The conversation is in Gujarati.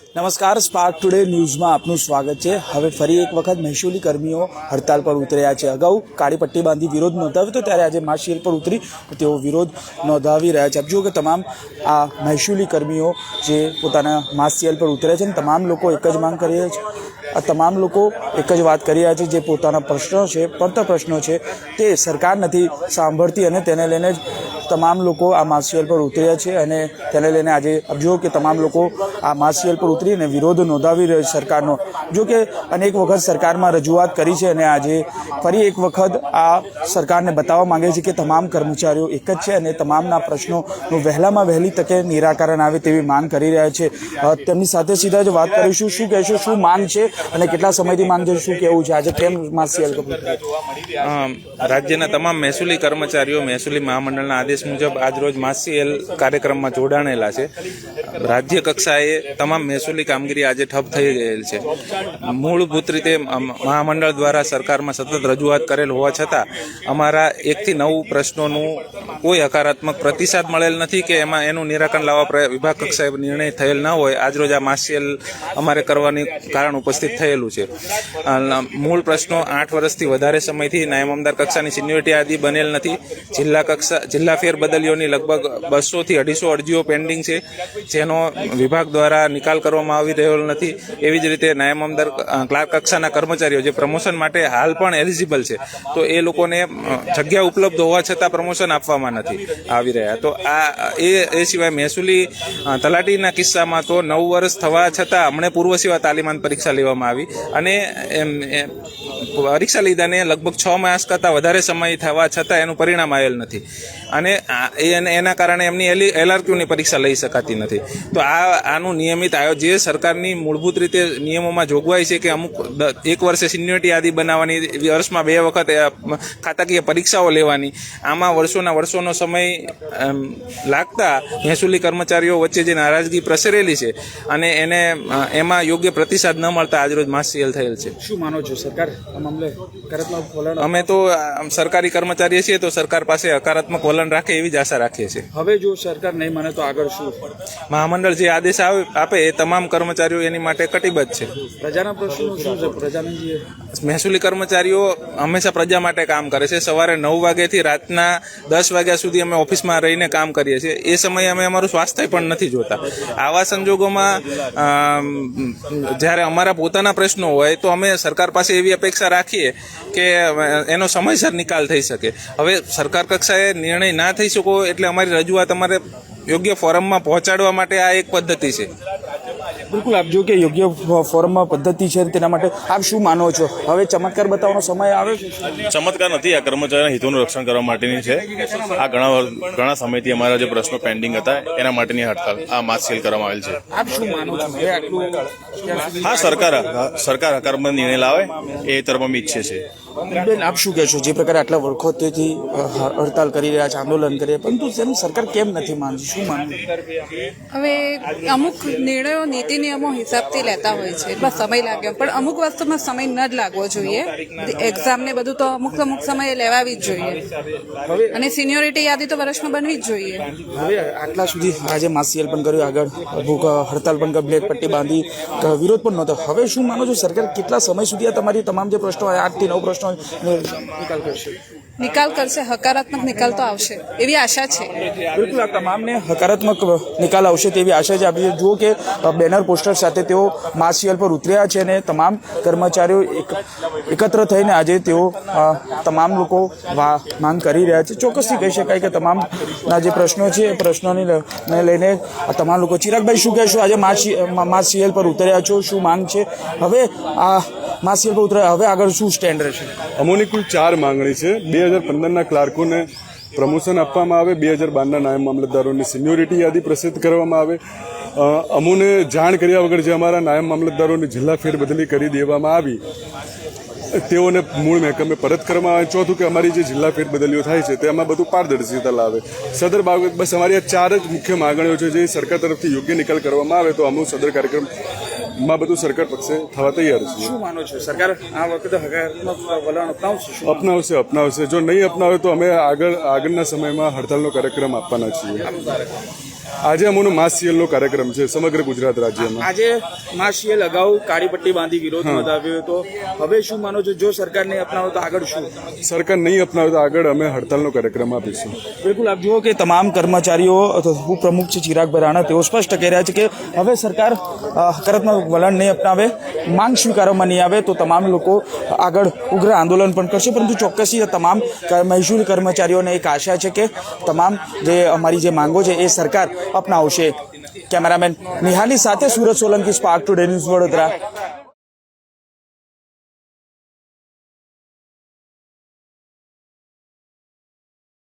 નમસ્કાર સ્પાર્ક ટુડે ન્યૂઝમાં આપનું સ્વાગત છે. હવે ફરી એક વખત મહેસૂલી કર્મીઓ હડતાલ પર ઉતર્યા છે. અગાઉ કાળી પટ્ટી બાંધી વિરોધ નોંધાવ્યો હતો, ત્યારે આજે માર્શિયલ પર ઉતરી તેઓ વિરોધ નોંધાવી રહ્યા છે. જુઓ કે તમામ આ મહેસૂલી કર્મીઓ જે પોતાના માર્શિયલ પર ઉતર્યા છે ને તમામ લોકો એક જ માંગ કરી રહ્યા છે. આ તમામ લોકો એક જ વાત કરી રહ્યા છે, જે પોતાના પ્રશ્નો છે, પડતર પ્રશ્નો છે, તે સરકાર નથી સાંભળતી અને તેને લઈને જ તમામ લોકો આ માસિયલ પર ઉતર્યા છે અને તેને લઈને આજે જુઓ કે તમામ લોકો આ માસિયલ પર ઉતરીને વિરોધ નોંધાવી રહ્યો છે સરકારનો. જો કે અનેક વખત સરકારમાં રજૂઆત કરી છે અને આજે ફરી એક વખત આ સરકારને બતાવવા માંગે છે કે તમામ કર્મચારીઓ એક જ છે અને તમામના પ્રશ્નોનું વહેલામાં વહેલી તકે નિરાકરણ આવે તેવી માંગ કરી રહ્યા છે. તેમની સાથે સીધા જ વાત કરીશું. શું કહેશો? શું માંગ છે? અને કેટલા સમયથી માંગ શું કેવું છે? આજે કેમ માસિયલ ઉતર્યા? રાજ્યના તમામ મહેસૂલી કર્મચારીઓ, મહેસૂલી મહામંડળના આદેશ મુજબ આજરોજ માસીએલ કાર્યક્રમમાં જોડાણેલા છે. રાજ્ય કક્ષાએ તમામ મહેસૂલી કામગીરી આજે ઠપ થઈ ગયેલ છે. મૂળભૂત રીતે મહામંડળ દ્વારા સરકારમાં સતત રજૂઆત કરેલ હોવા છતાં અમારા એકથી નવ પ્રશ્નોનું કોઈ હકારાત્મક પ્રતિસાદ મળેલ નથી કે એમાં એનું નિરાકરણ લાવવા વિભાગ કક્ષાએ નિર્ણય થયેલ ન હોય. આજરોજ આ માસીએલ અમારે કરવાની કારણ ઉપસ્થિત થયેલું છે. મૂળ પ્રશ્નો આઠ વર્ષથી વધારે સમયથી નાયબ અમદાર કક્ષાની સિન્યુરિટી યાદી બનેલ નથી. જિલ્લા કક્ષા, જિલ્લા ફેર બદલીઓની લગભગ બસોથી અઢીસો અરજીઓ પેન્ડિંગ છે. જેનો વિભાગ દ્વારા નિકાલ કરવામાં આવી રહ્યો નથી. એવી જ રીતે નાયબ અમદાર ક્લાર્ક કક્ષાના કર્મચારીઓ જે પ્રમોશન માટે હાલ પણ એલિજિબલ છે. તો એ લોકોને જગ્યા ઉપલબ્ધ હોવા છતાં પ્રમોશન આપવામાં નથી આવી રહ્યા. તો આ, એ એ સિવાય મહેસૂલી તલાટીના કિસ્સામાં તો નવ વર્ષ થવા છતાં હમણે પૂર્વ સેવા તાલીમાન પરીક્ષા લેવામાં આવી. અને એમ પરીક્ષા લીધાને લગભગ છ માસ કરતાં વધારે સમય થવા છતાં એનું પરિણામ આવેલ નથી. અને એને- કારણે એમની એલ, એલઆરક્યુની પરીક્ષા લઈ શકાતી નથી. તો આ, આનું નિયમિત આયો જે સરકારની મૂળભૂત રીતે નિયમોમાં જોગવાઈ છે કે અમુક એક વર્ષે સિન્યોરિટી યાદી બનાવવાની વર્ષમાં બે વખત ખાતાકીય પરીક્ષાઓ લેવાની, આમાં વર્ષોના વર્ષોનો સમય લાગતા મહેસૂલી કર્મચારીઓ વચ્ચે જે નારાજગી પ્રસરેલી છે અને એને, એમાં યોગ્ય પ્રતિસાદ ન મળતા આજરોજ માસ સેલ થયેલ છે. શું માનો છો? સરકાર આ મામલે હકારાત્મક વલણ અમે તો સરકારી કર્મચારી છીએ તો સરકાર પાસે હકારાત્મક વલણ રાખે એવી જ આશા રાખીએ છીએ. હવે જો સરકાર નહીં માને તો આગળ શું? મહામંડળ જે આદેશ આપે એ તમામ કર્મચારીઓ એની માટે કટિબદ્ધ છે. પ્રજાના પ્રશ્નો શું છે? પ્રજાને મહેસૂલી કર્મચારીઓ હંમેશા પ્રજા માટે કામ કરે છે. સવારે નવ વાગ્યાથી રાતના દસ વાગ્યા સુધી અમે ઓફિસમાં રહીને કામ કરીએ છીએ. એ સમયે અમે અમારું સ્વાસ્થ્ય પણ નથી જોતા. આવા સંજોગોમાં જ્યારે અમારા પોતાના પ્રશ્નો હોય તો અમે સરકાર પાસે એવી અપેક્ષા રાખીએ કે એનો સમયસર નિકાલ થઈ શકે. હવે સરકાર કક્ષાએ નિર્ણય ના થઈ શકો એટલે અમારી રજૂઆત અમારે યોગ્ય ફોરમમાં પહોંચાડવા માટે આ એક પદ્ધતિ છે. બિલકુલ આપ જો કે યોગ્ય ફોરમમાં પદ્ધતિ છે તેના માટે આપ શું માનો છો? હવે ચમત્કાર બતાવવાનો સમય આવે. ચમત્કાર નથી આ કર્મચારીના હિતોનું રક્ષણ કરવા માટેની છે. આ ઘણા ઘણા સમયથી અમારા જે પ્રશ્નો પેન્ડિંગ હતા એના માટેની હડતાલ આ માસ સેલ કરવામાં આવેલ છે. આપ શું માનો છો? હા સરકાર સરકાર હકારાત્મક નિર્ણય લાવે એ તરફ અમે ઈચ્છે છે બેન આપ શું કહેશો જે પ્રકારે આટલા વર્ષોથી હડતાલ કરી રહ્યા છે આંદોલન કરી રહ્યા પરંતુ તેમ સરકાર કેમ નથી માનતી? શું માનવું? હવે અમુક નિર્ણયો નીતિ નિયમો હિસાબથી લેતા હોય છે. બસ સમય લાગ્યો. પણ અમુક વસ્તુમાં સમય ન જ લાગવો જોઈએ. એક્ઝામ ને બધું તો અમુક અમુક સમયે લેવાવી જ જોઈએ. અને સિનિયોરિટી યાદી તો વર્ષમાં બનવી જ જોઈએ. હવે આટલા સુધી આજે માસિયલ પણ કર્યું આગળ ભૂખ હડતાલ પણ બ્લેક પટ્ટી બાંધી વિરોધ પણ નહોતો. હવે શું માનો છો? સરકાર કેટલા સમય સુધી આ તમારી તમામ જે પ્રશ્નો આઠથી નવ પ્રશ્નો નિકાલ કરશે. નિકાલ કરશે હકારાત્મક નિકાલ તો આવશે એવી આશા છે. બિલકુલ આ તમામને હકારાત્મક નિકાલ આવશે તેવી આશા છે. આપણે જુઓ કે બેનર પોસ્ટર સાથે તેઓ માસિયલ પર ઉતર્યા છે અને તમામ કર્મચારીઓ એક એકત્ર થઈને આજે તેઓ તમામ લોકો વા માંગ કરી રહ્યા છે. ચોક્કસથી કહી શકાય કે તમામના જે પ્રશ્નો છે એ પ્રશ્નોને લઈને આ તમામ લોકો ચિરાગભાઈ શું કહેશો? આજે માસિયલ પર ઉતર્યા છો શું માંગ છે? હવે આ માસિયલ પર હવે આગળ શું સ્ટેન્ડ રહેશે? અમોની કુલ ચાર માંગણી છે. બે હજાર પંદરના ક્લાર્કોને પ્રમોશન આપવામાં આવે. બે હજાર બારના નાયબ મામલતદારોની સિન્યોરિટી યાદી પ્રસિદ્ધ કરવામાં આવે. અમુને જાણ કર્યા વગર જે અમારા નાયબ મામલતદારોની જિલ્લા ફેરબદલી કરી દેવામાં આવી, તેઓને મૂળ મહેકમે પરત કરવામાં આવે. ચોથું કે અમારી જે જિલ્લા ફેરબદલીઓ થાય છે, તેમાં બધું પારદર્શિતા લાવે. સદર બાબત, બસ અમારી આ ચાર જ મુખ્ય માંગણીઓ છે, જે સરકાર તરફથી યોગ્ય નિકાલ કરવામાં આવે તો અમુક સદર કાર્યક્રમમાં બધું સરકાર પક્ષે થવા તૈયાર છે. શું માનો છો? સરકાર આ વખતે હકારાત્મક વલણ અપનાવશે અપનાવશે અપનાવશે. જો નહીં અપનાવે તો અમે આગળ આગળના સમયમાં હડતાલનો કાર્યક્રમ આપવાના છીએ. આજે અમોનો માસ સીએલનો કાર્યક્રમ છે સમગ્ર ગુજરાત રાજ્યમાં. આજે માસિયલ અગાઉ કાળી પટ્ટી બાંધી વિરોધ નોંધાવ્યો હતો. હવે શું માનો છો? જો સરકાર નહીં અપનાવે તો આગળ શું? સરકાર નહીં અપનાવે તો આગળ અમે હડતાલનો કાર્યક્રમ આપીશું. બિલકુલ આપ જુઓ કે તમામ કર્મચારીઓ ઉપપ્રમુખ છે ચિરાગ ભરાણા તેઓ સ્પષ્ટ કહી રહ્યા છે કે હવે સરકાર હકારાત્મક વલણ નહીં અપનાવે, માંગ સ્વીકારવામાં નહીં આવે, તો તમામ લોકો આગળ ઉગ્ર આંદોલન પણ કરશે. પરંતુ ચોક્કસી તમામ મહેસૂલ કર્મચારીઓને એક આશા છે કે તમામ જે અમારી જે માંગો છે એ સરકાર અપનાવશે. કેમેરામેન નિહાની સાથે Surat Solanki Spark Today News Vadodara.